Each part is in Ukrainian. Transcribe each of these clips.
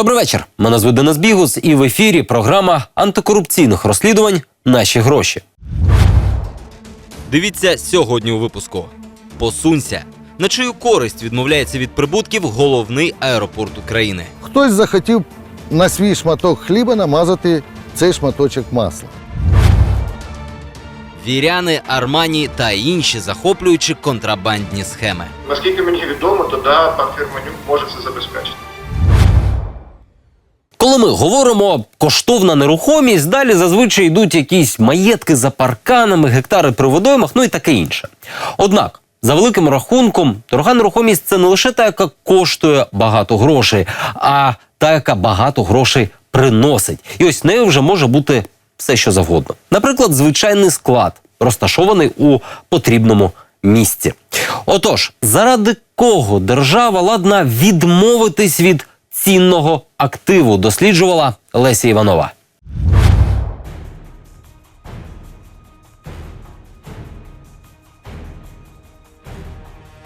Добрий вечір. Мене звуть Денис Бігус, і в ефірі програма антикорупційних розслідувань Наші гроші. Дивіться сьогодні у випуску. Посунься. На чию користь відмовляється від прибутків головний аеропорт України. Хтось захотів на свій шматок хліба намазати цей шматочок масла. Віряни, Армані та інші захоплюючі контрабандні схеми. Наскільки мені відомо, то да, пан Фірманюк може це забезпечити. Коли ми говоримо коштовна нерухомість, далі зазвичай йдуть якісь маєтки за парканами, гектари при водоймах, ну і таке інше. Однак, за великим рахунком, дорога нерухомість це не лише та, яка коштує багато грошей, а та, яка багато грошей приносить. І ось нею вже може бути все, що завгодно. Наприклад, звичайний склад, розташований у потрібному місці. Отож, заради кого держава ладна відмовитись від цінного активу, досліджувала Леся Іванова.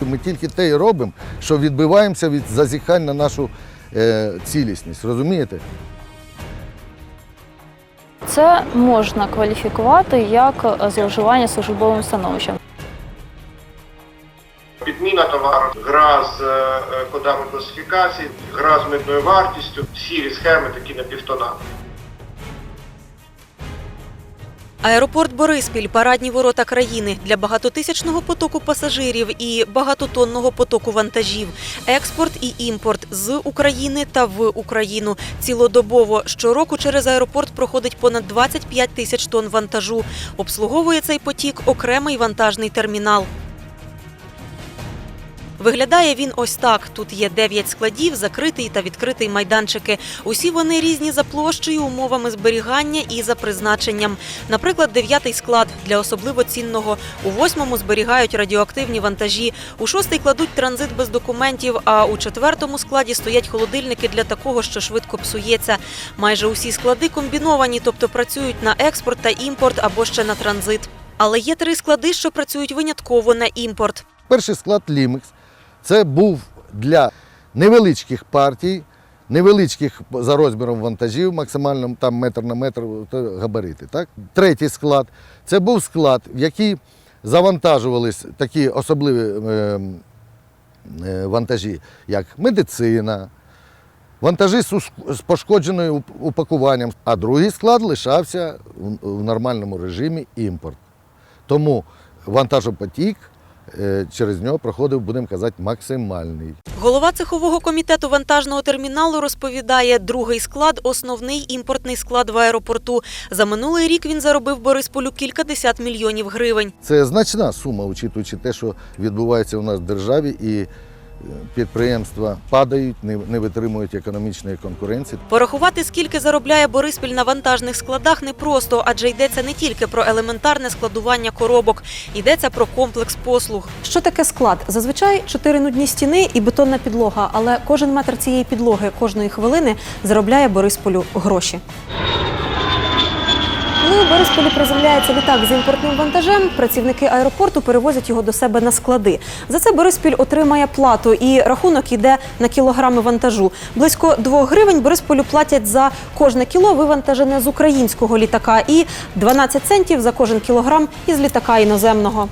Ми тільки те і робимо, що відбиваємося від зазіхань на нашу е, цілісність. Розумієте? Це можна кваліфікувати як зловживання службовим становищем. Кодами класифікації, гра з митною вартістю, сірі схеми такі на півтона. Аеропорт Бориспіль парадні ворота країни для багатотисячного потоку пасажирів і багатотонного потоку вантажів, експорт і імпорт з України та в Україну. Цілодобово щороку через аеропорт проходить понад 25 тисяч тонн вантажу. Обслуговує цей потік окремий вантажний термінал. Виглядає він ось так. Тут є 9 складів, закритий та відкритий майданчики. Усі вони різні за площею, умовами зберігання і за призначенням. Наприклад, дев'ятий склад для особливо цінного. У восьмому зберігають радіоактивні вантажі. У шостий кладуть транзит без документів. А у четвертому складі стоять холодильники для такого, що швидко псується. Майже усі склади комбіновані, тобто працюють на експорт та імпорт або ще на транзит. Але є три склади, що працюють винятково на імпорт. Перший склад Лімекс це був для невеличких партій, невеличких за розміром вантажів, максимально там метр на метр габарити. Так? Третій склад це був склад, в який завантажувались такі особливі е, е, вантажі, як медицина, вантажі з пошкодженою упакуванням, а другий склад лишався в- нормальному режимі імпорт. Тому вантажопотік через нього проходив, будемо казати, максимальний. Голова цехового комітету вантажного терміналу розповідає, другий склад основний імпортний склад в аеропорту. За минулий рік він заробив Борисполю кількадесят мільйонів гривень. Це значна сума, учитуючи те, що відбувається у нас в державі, і е, підприємства падають, не, не витримують економічної конкуренції. Порахувати, скільки заробляє Бориспіль на вантажних складах, непросто, адже йдеться не тільки про елементарне складування коробок, йдеться про комплекс послуг. Що таке склад? Зазвичай чотири нудні стіни і бетонна підлога, але кожен метр цієї підлоги кожної хвилини заробляє Борисполю гроші. Коли у Борисполі приземляється літак з імпортним вантажем, працівники аеропорту перевозять його до себе на склади. За це Бориспіль отримає плату, і рахунок йде на кілограми вантажу. Близько 2 гривень Борисполю платять за кожне кіло вивантажене з українського літака, і 12 центів за кожен кілограм із літака іноземного.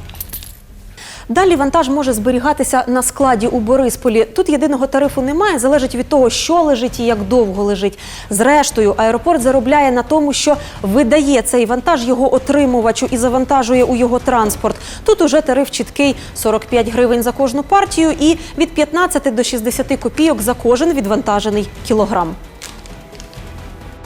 Далі вантаж може зберігатися на складі у Борисполі. Тут єдиного тарифу немає, залежить від того, що лежить і як довго лежить. Зрештою, аеропорт заробляє на тому, що видає цей вантаж його отримувачу і завантажує у його транспорт. Тут уже тариф чіткий 45 гривень за кожну партію і від 15 до 60 копійок за кожен відвантажений кілограм.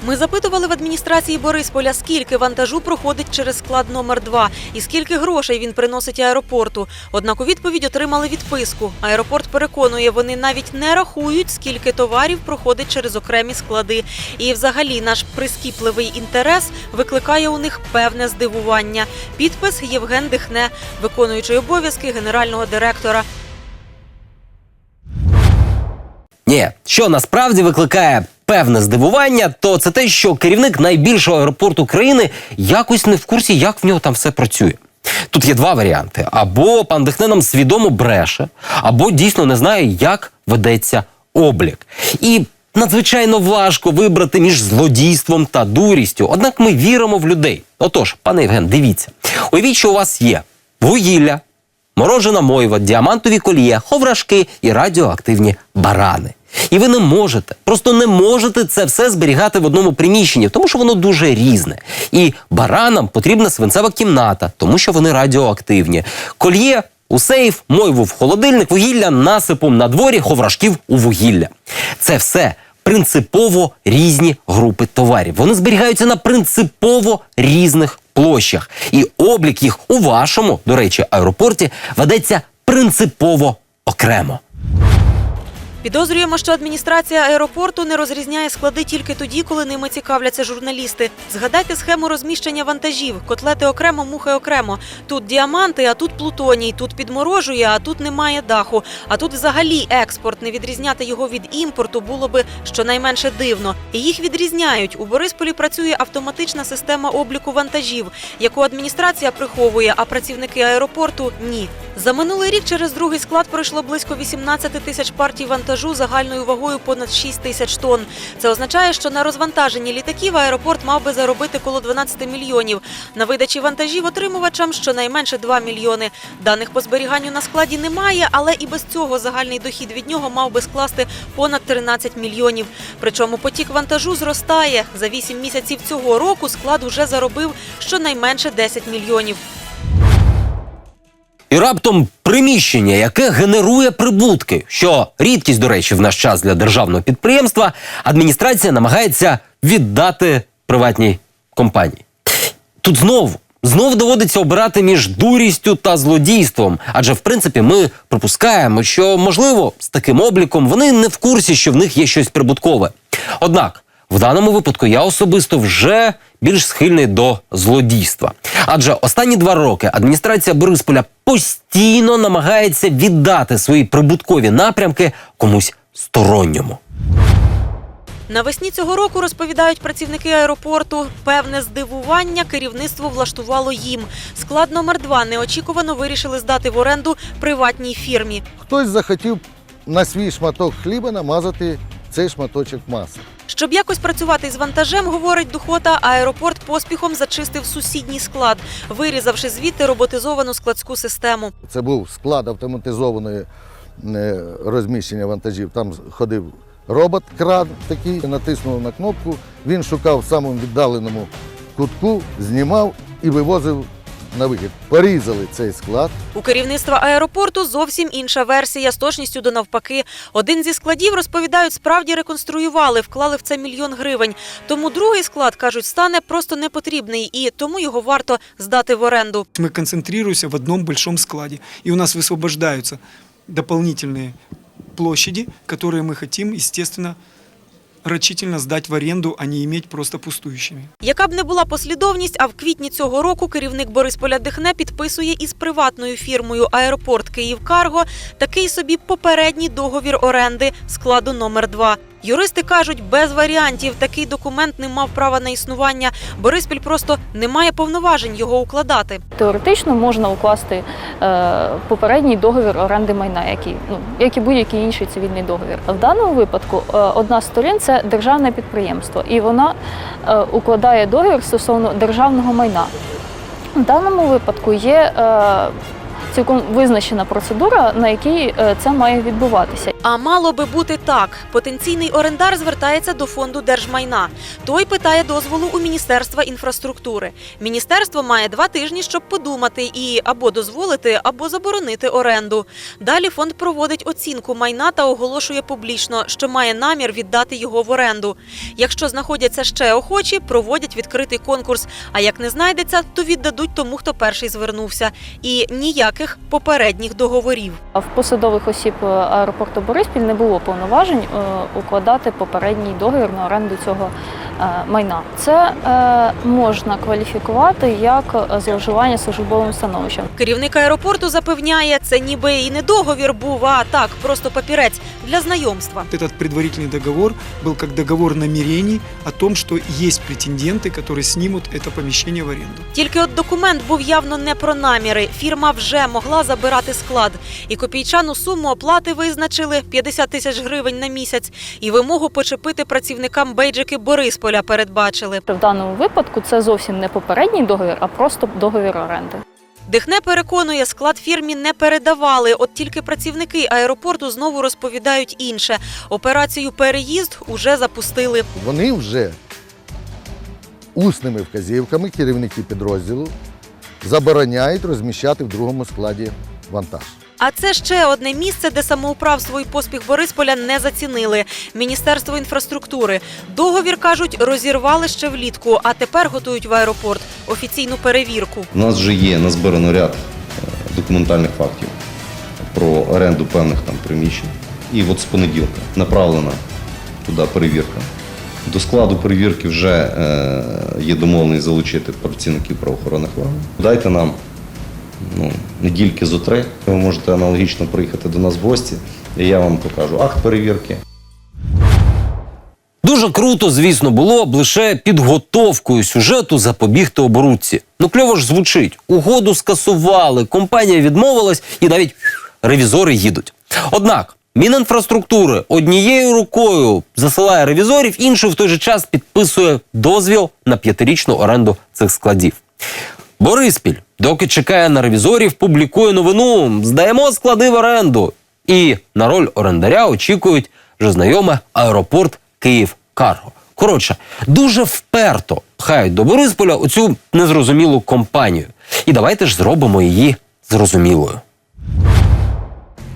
Ми запитували в адміністрації Борисполя, скільки вантажу проходить через склад номер 2 і скільки грошей він приносить аеропорту. Однак у відповідь отримали відписку. Аеропорт переконує, вони навіть не рахують, скільки товарів проходить через окремі склади. І, взагалі, наш прискіпливий інтерес викликає у них певне здивування. Підпис Євген Дихне, виконуючий обов'язки генерального директора. Ні, що насправді викликає певне здивування, то це те, що керівник найбільшого аеропорту країни якось не в курсі, як в нього там все працює. Тут є два варіанти: або пан Дехне нам свідомо бреше, або дійсно не знає, як ведеться облік. І надзвичайно важко вибрати між злодійством та дурістю. Однак ми віримо в людей. Отож, пане Євген, дивіться, уявіть, що у вас є вугілля, морожена мойва, діамантові колія, ховрашки і радіоактивні барани. І ви не можете, просто не можете це все зберігати в одному приміщенні, тому що воно дуже різне. І баранам потрібна свинцева кімната, тому що вони радіоактивні. Кольє у сейф, мойву в холодильник, вугілля насипом на дворі, ховрашків у вугілля. Це все принципово різні групи товарів. Вони зберігаються на принципово різних площах. І облік їх у вашому, до речі, аеропорті ведеться принципово окремо. Підозрюємо, що адміністрація аеропорту не розрізняє склади тільки тоді, коли ними цікавляться журналісти. Згадайте схему розміщення вантажів: котлети окремо, мухи окремо. Тут діаманти, а тут плутоній, тут підморожує, а тут немає даху. А тут взагалі експорт. Не відрізняти його від імпорту було би щонайменше дивно. І їх відрізняють. У Борисполі працює автоматична система обліку вантажів, яку адміністрація приховує, а працівники аеропорту ні. За минулий рік через другий склад пройшло близько 18 тисяч партій вантажу загальною вагою понад 6 тисяч тонн. Це означає, що на розвантаженні літаків аеропорт мав би заробити коло 12 мільйонів. На видачі вантажів отримувачам щонайменше 2 мільйони. Даних по зберіганню на складі немає, але і без цього загальний дохід від нього мав би скласти понад 13 мільйонів. Причому потік вантажу зростає. За 8 місяців цього року склад уже заробив щонайменше 10 мільйонів. І раптом приміщення, яке генерує прибутки, що рідкість, до речі, в наш час для державного підприємства, адміністрація намагається віддати приватній компанії. Тут знову. Знов доводиться обирати між дурістю та злодійством, адже в принципі ми припускаємо, що можливо з таким обліком вони не в курсі, що в них є щось прибуткове. Однак в даному випадку я особисто вже більш схильний до злодійства. Адже останні два роки адміністрація Борисполя постійно намагається віддати свої прибуткові напрямки комусь сторонньому. Навесні цього року розповідають працівники аеропорту. Певне здивування керівництво влаштувало їм. Склад номер 2 неочікувано вирішили здати в оренду приватній фірмі. Хтось захотів на свій шматок хліба намазати цей шматочок маси. Щоб якось працювати з вантажем, говорить Духота, аеропорт поспіхом зачистив сусідній склад, вирізавши звідти роботизовану складську систему. Це був склад автоматизованої е, розміщення вантажів. Там ходив робот-кран такий, натиснув на кнопку, він шукав в самому віддаленому кутку, знімав і вивозив на вихід. Порізали цей склад. У керівництва аеропорту зовсім інша версія з точністю до навпаки. Один зі складів розповідають, справді реконструювали, вклали в це мільйон гривень. Тому другий склад кажуть, стане просто непотрібний і тому його варто здати в оренду. Мы концентрируемся в одном большом складе, и у нас высвобождаются дополнительные площади, которые мы хотим, естественно, рачительно здати в аренду, а не иметь просто пустующими. Яка б не була послідовність, а в квітні цього року керівник Борисполя Дихне підписує із приватною фірмою Аеропорт Київ Карго такий собі попередній договір оренди складу номер 2 Юристи кажуть, без варіантів такий документ не мав права на існування. Бориспіль просто не має повноважень його укладати. Теоретично можна укласти е, попередній договір оренди майна, який ну як і будь-який інший цивільний договір. В даному випадку е, одна з сторін це державне підприємство, і вона е, укладає договір стосовно державного майна. В даному випадку є е, цілком визначена процедура, на якій е, це має відбуватися. А мало би бути так. Потенційний орендар звертається до фонду держмайна. Той питає дозволу у Міністерства інфраструктури. Міністерство має два тижні, щоб подумати і або дозволити, або заборонити оренду. Далі фонд проводить оцінку майна та оголошує публічно, що має намір віддати його в оренду. Якщо знаходяться ще охочі, проводять відкритий конкурс. А як не знайдеться, то віддадуть тому, хто перший звернувся. І ніяких попередніх договорів. А в посадових осіб е, аеропорту Бориспіль не було повноважень е, укладати попередній договір на оренду цього е, майна. Це е, можна кваліфікувати як е, зловживання службовим становищем. Керівник аеропорту запевняє, це ніби і не договір був, а так, просто папірець для знайомства. Вот Этот предварительный договор был как договор намерений о том, что есть претенденты, которые снимут это помещение в аренду. Тільки от документ був явно не про наміри. Фірма вже могла забирати склад. І копійчану суму оплати визначили 50 тисяч гривень на місяць. І вимогу почепити працівникам бейджики Борисполя передбачили. В даному випадку це зовсім не попередній договір, а просто договір оренди. Дихне переконує, склад фірмі не передавали. От тільки працівники аеропорту знову розповідають інше. Операцію переїзд уже запустили. Вони вже усними вказівками керівники підрозділу забороняють розміщати в другому складі вантаж. А це ще одне місце, де самоуправство і поспіх Борисполя не зацінили. Міністерство інфраструктури. Договір кажуть, розірвали ще влітку, а тепер готують в аеропорт офіційну перевірку. У нас вже є назбирано ряд е, документальних фактів про оренду певних там приміщень. І от з понеділка направлена туди перевірка. До складу перевірки вже е, є домовленість залучити працівників правоохоронних органів. Дайте нам ну, недільки зо три. Ви можете аналогічно приїхати до нас в гості, і я вам покажу акт перевірки. Дуже круто, звісно, було б лише підготовкою сюжету запобігти оборудці. Ну кльово ж звучить. Угоду скасували, компанія відмовилась і навіть ревізори їдуть. Однак Мінінфраструктури однією рукою засилає ревізорів, іншою в той же час підписує дозвіл на п'ятирічну оренду цих складів. Бориспіль, доки чекає на ревізорів, публікує новину: здаємо склади в оренду. І на роль орендаря очікують вже знайоме аеропорт Київ Карго. Коротше, дуже вперто пхають до Борисполя оцю незрозумілу компанію. І давайте ж зробимо її зрозумілою.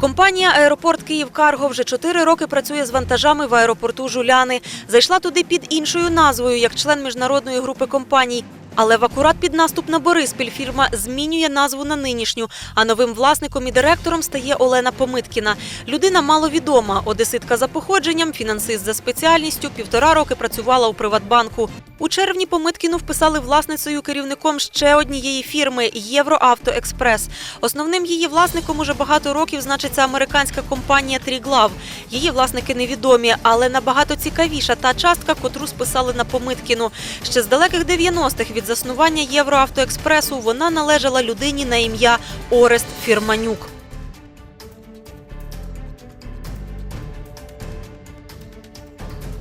Компанія Аеропорт Київ Карго вже чотири роки працює з вантажами в аеропорту Жуляни. Зайшла туди під іншою назвою, як член міжнародної групи компаній. Але в акурат під наступ на Бориспіль фірма змінює назву на нинішню. А новим власником і директором стає Олена Помиткіна. Людина маловідома, одеситка за походженням, фінансист за спеціальністю. Півтора роки працювала у Приватбанку. У червні Помиткіну вписали власницею керівником ще однієї фірми Євроавтоекспрес. Основним її власником уже багато років значиться американська компанія Тріглав. Її власники невідомі, але набагато цікавіша та частка, котру списали на Помиткіну. Ще з далеких 90-х від заснування Євроавтоекспресу вона належала людині на ім'я Орест Фірманюк.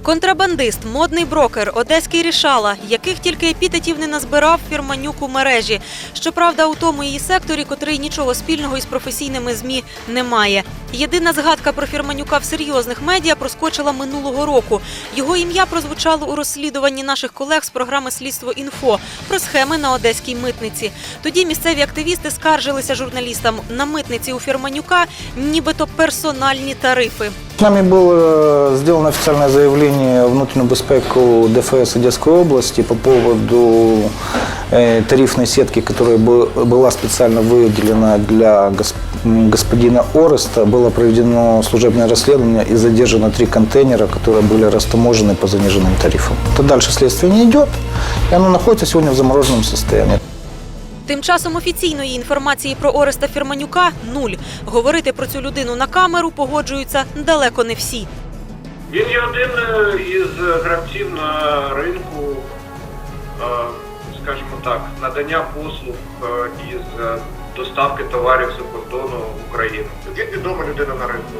Контрабандист, модний брокер, одеський рішала, яких тільки епітетів не назбирав фірманюк у мережі. Щоправда, у тому її секторі, котрий нічого спільного із професійними змі не має. Єдина згадка про фірманюка в серйозних медіа проскочила минулого року. Його ім'я прозвучало у розслідуванні наших колег з програми Слідство інфо про схеми на одеській митниці. Тоді місцеві активісти скаржилися журналістам на митниці у фірманюка, нібито персональні тарифи. Нами было сделано официальное заявление внутреннюю безпеку ДФС Одесской области по поводу э, тарифной сетки, которая бы- была специально выделена для господина Ореста. Было проведено служебное расследование и задержано три контейнера, которые были растаможены по заниженным тарифам. То дальше следствие не идет, и оно находится сегодня в замороженном состоянии. Тим часом офіційної інформації про Ореста Фірманюка нуль. Говорити про цю людину на камеру погоджуються далеко не всі. Він є один е, із гравців на ринку, е, скажімо так, надання послуг е, із е, доставки товарів за кордону в Україну. Він відома людина на ринку.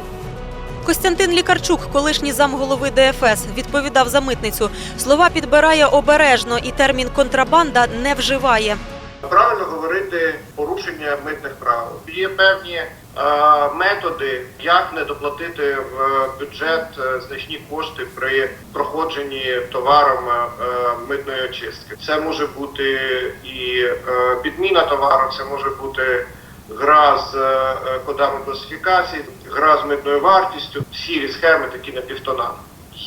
Костянтин Лікарчук, колишній замголови ДФС, відповідав за митницю. Слова підбирає обережно і термін контрабанда не вживає. Правильно говорити порушення митних правил. Є певні е, методи, як не доплатити в бюджет е, значні кошти при проходженні товаром е, митної очистки. Це може бути і е, підміна товару, це може бути гра з е, кодами класифікації, гра з митною вартістю, сірі схеми такі на півтона.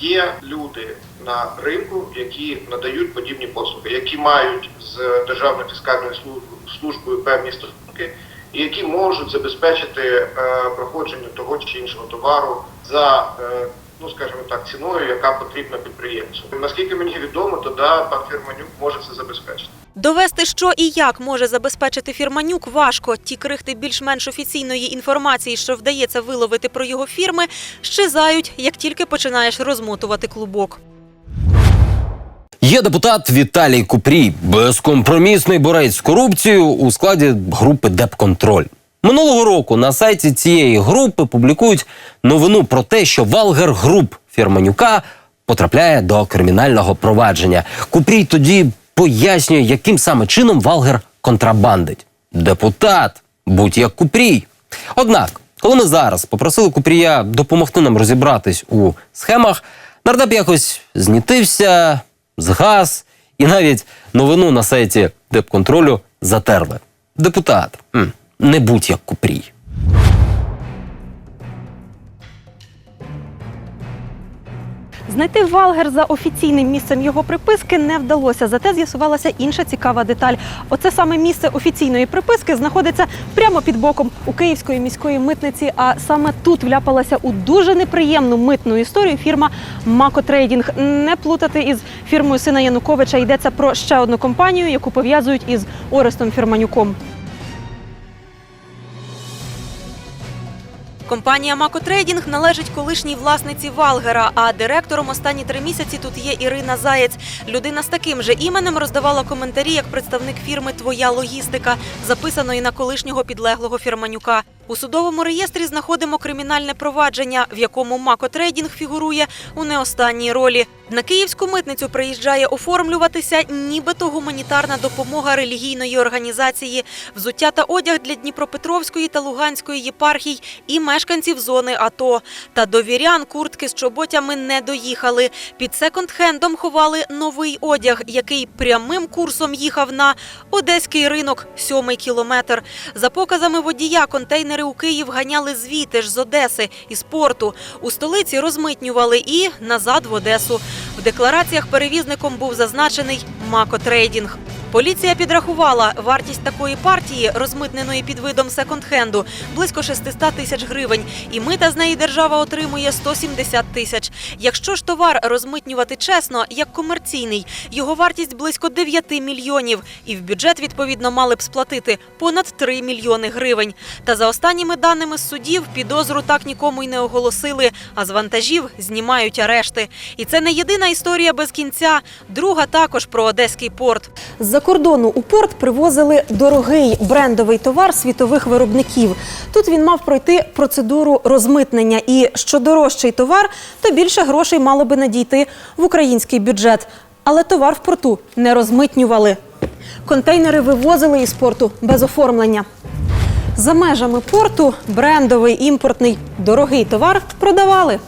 Є люди на ринку, які надають подібні послуги, які мають з Державною фіскальною служб- службою певні стосунки, і які можуть забезпечити е, проходження того чи іншого товару за, е, ну скажімо так, ціною, яка потрібна підприємцю. Наскільки мені відомо, то да, пан Фірманюк може це забезпечити. Довести, що і як може забезпечити Фірманюк, важко. Ті крихти більш-менш офіційної інформації, що вдається виловити про його фірми, щезають, як тільки починаєш розмотувати клубок. Є депутат Віталій Купрій, безкомпромісний борець з корупцією у складі групи Депконтроль. Минулого року на сайті цієї групи публікують новину про те, що Валгер Груп Фірманюка потрапляє до кримінального провадження. Купрій тоді пояснює, яким саме чином Валгер контрабандить. Депутат, будь як Купрій. Однак, коли ми зараз попросили Купрія допомогти нам розібратись у схемах, нардеп якось знітився, згас і навіть новину на сайті Депконтролю затерли. Депутат, не будь як Купрій. Знайти Валгер за офіційним місцем його приписки не вдалося. Зате з'ясувалася інша цікава деталь. Оце саме місце офіційної приписки знаходиться прямо під боком у Київської міської митниці. А саме тут вляпалася у дуже неприємну митну історію фірма Мако Трейдінг. Не плутати із фірмою сина Януковича йдеться про ще одну компанію, яку пов'язують із Орестом Фірманюком. Компанія Макотрейдінг належить колишній власниці Валгера, а директором останні три місяці тут є Ірина Заєць. Людина з таким же іменем роздавала коментарі як представник фірми Твоя логістика, записаної на колишнього підлеглого фірманюка. У судовому реєстрі знаходимо кримінальне провадження, в якому Макотрейдінг фігурує у не останній ролі. На київську митницю приїжджає оформлюватися нібито гуманітарна допомога релігійної організації, взуття та одяг для Дніпропетровської та Луганської єпархій і мешканців зони АТО. Та до вірян куртки з чоботями не доїхали. Під секонд-хендом ховали новий одяг, який прямим курсом їхав на одеський ринок, сьомий кілометр. За показами водія, контейнери у Київ ганяли звідти ж з Одеси із порту. У столиці розмитнювали і назад в Одесу. В деклараціях перевізником був зазначений Макотрейдінг. Поліція підрахувала вартість такої партії, розмитненої під видом секонд-хенду, близько 600 тисяч гривень, і мита з неї держава отримує 170 тисяч. Якщо ж товар розмитнювати чесно, як комерційний, його вартість близько 9 мільйонів, і в бюджет відповідно мали б сплатити понад 3 мільйони гривень. Та за останніми даними з судів, підозру так нікому й не оголосили, а з вантажів знімають арешти. І це не єдина історія без кінця. Друга також про одеський порт. Кордону у порт привозили дорогий брендовий товар світових виробників. Тут він мав пройти процедуру розмитнення. І що дорожчий товар, то більше грошей мало би надійти в український бюджет. Але товар в порту не розмитнювали. Контейнери вивозили із порту без оформлення. За межами порту брендовий імпортний дорогий товар продавали.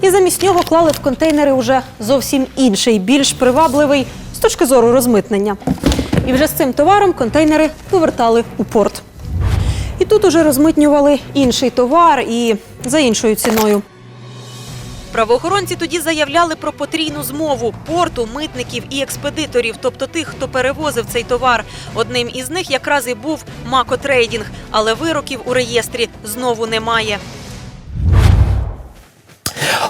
І замість нього клали в контейнери уже зовсім інший, більш привабливий з точки зору розмитнення. І вже з цим товаром контейнери повертали у порт. І тут уже розмитнювали інший товар і за іншою ціною. Правоохоронці тоді заявляли про потрійну змову порту, митників і експедиторів, тобто тих, хто перевозив цей товар. Одним із них якраз і був Макотрейдінг, але вироків у реєстрі знову немає.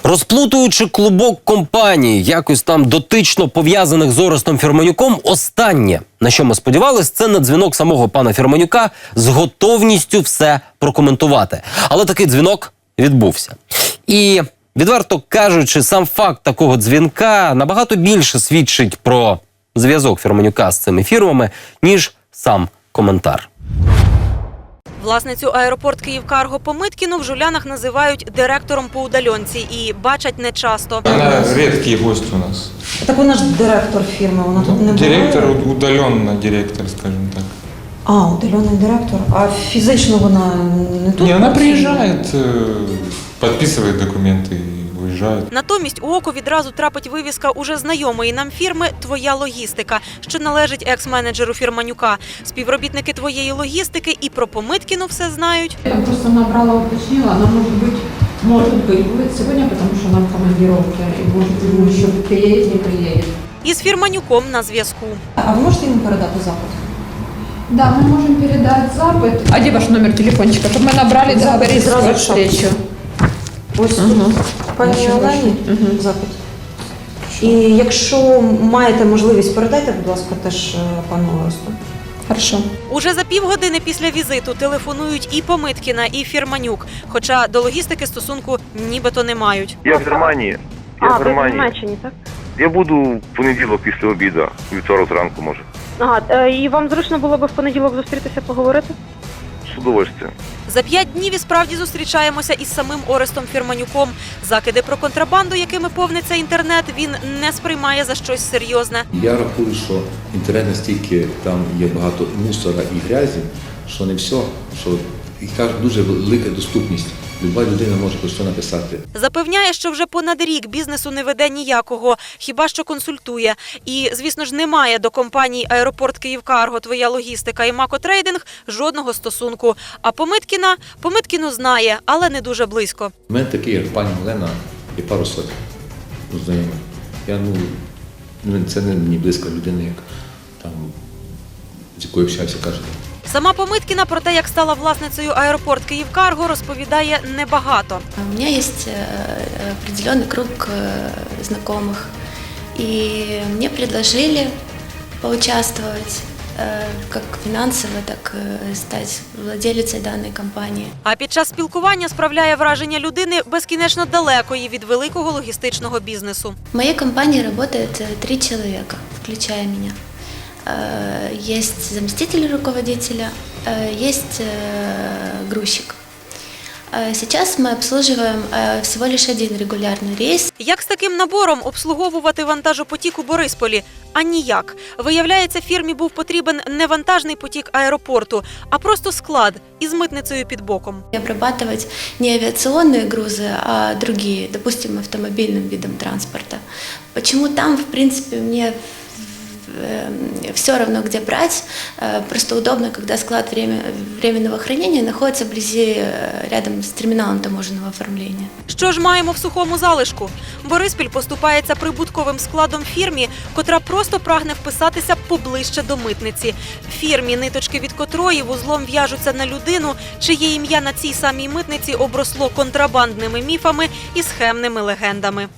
Розплутуючи клубок компаній, якось там дотично пов'язаних з Орестом Фірманюком, останнє, на що ми сподівались, це на дзвінок самого пана Фірманюка з готовністю все прокоментувати. Але такий дзвінок відбувся. І відверто кажучи, сам факт такого дзвінка набагато більше свідчить про зв'язок Фірманюка з цими фірмами, ніж сам коментар. Власницю аеропорт Київкарго Помиткіну в Жулянах називають директором по удальонці і бачать нечасто. Она редкий гость у нас. Так вона ж директор фірми, вона Директор, удаленно директор, скажем так. А, удалений директор. А фізично вона не Не, она приезжает, э, подписывает документы и уезжает. Натомість у око відразу трапить вивіска уже знайомої нам фірми Твоя логістика, що належить екс-менеджеру фірманюка. Співробітники твоєї логістики і про Помиткіну все знають. Я просто набрала, уточнила, она может быть, может быть, будет сегодня, потому что она в командировке, и может быть, еще приедет, не приедет. Із фірманюком на зв'язку. А ви можете йому передати запит? Да, мы можем передать запад. А где ваш номер телефончика, чтобы мы набрали, договорились сразу про в шапку. встречу. Ось Угу. тут пані Олені запит. І якщо маєте можливість, передайте, будь ласка, теж е, пану Оресту. Хорошо. Уже за півгодини після візиту телефонують і Помиткіна, і Фірманюк, хоча до логістики стосунку нібито не мають. Я в Германії. Я в Германії. так? Я буду в понеділок після обіду, вівторок зранку може. Ага, і вам зручно було б в понеділок зустрітися, поговорити? С удовольствием. За п'ять днів і справді зустрічаємося із самим Орестом Фірманюком. Закиди про контрабанду, якими повниться інтернет, він не сприймає за щось серйозне. Я рахую, що інтернет настільки там є багато мусора і грязі, що не все, що і кажуть, дуже велика доступність. Люба людина може про що написати. Запевняє, що вже понад рік бізнесу не веде ніякого, хіба що консультує. І, звісно ж, немає до компаній Аеропорт Київкарго, Твоя логістика і Макотрейдинг жодного стосунку. А Помиткіна Помиткіну знає, але не дуже близько. У мене такий, як пані Олена, є пару сотень ну, знайомих. Я ну, ну, це не мені близька людина, як там, з якою общаюся кожен день. Сама Помиткіна про те, як стала власницею аеропорт Київкарго, розповідає небагато. У меня есть э, определенный круг э, знакомых, и мне предложили поучаствовать э, как финансово, так и стать владелицей данной компании. А під час спілкування справляє враження людини безкінечно далекої від великого логістичного бізнесу. В моей компании работает э, три человека, включая меня. Э, Есть заместитель руководителя, э, есть э, грузчик. Э, Сейчас мы обслуживаем э, всего лишь один регулярный рейс. Як з таким набором обслуговувати вантажопотік у Борисполі? А ніяк. Виявляється, фірмі був потрібен не вантажний потік аеропорту, а просто склад із митницею під боком. И обрабатывать не авиационные грузы, а другие, допустим, автомобильным видом транспорта. Почему там, в принципе, мне все равно, где брать. Э, Просто удобно, когда склад время- временного хранения находится вблизи, э, рядом с терминалом таможенного оформления. Що ж маємо в сухому залишку? Бориспіль поступається прибутковим складом фірмі, котра просто прагне вписатися поближче до митниці. Фірмі, ниточки від котрої вузлом в'яжуться на людину, чиє ім'я на цій самій митниці обросло контрабандними міфами і схемними легендами.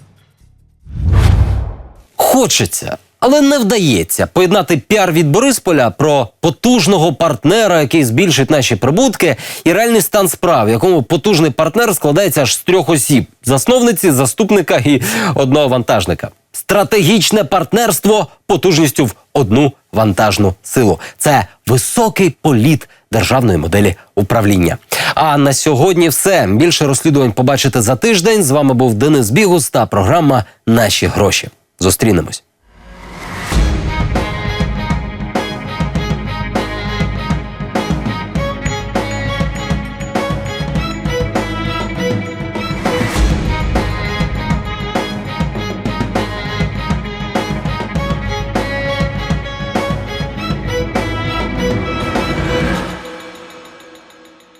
Хочеться, але не вдається поєднати піар від Борисполя про потужного партнера, який збільшить наші прибутки, і реальний стан справ, в якому потужний партнер складається аж з трьох осіб: засновниці, заступника і одного вантажника. Стратегічне партнерство потужністю в одну вантажну силу. Це високий політ державної моделі управління. А на сьогодні все. Більше розслідувань побачите за тиждень. З вами був Денис Бігус та програма Наші гроші. Зустрінемось.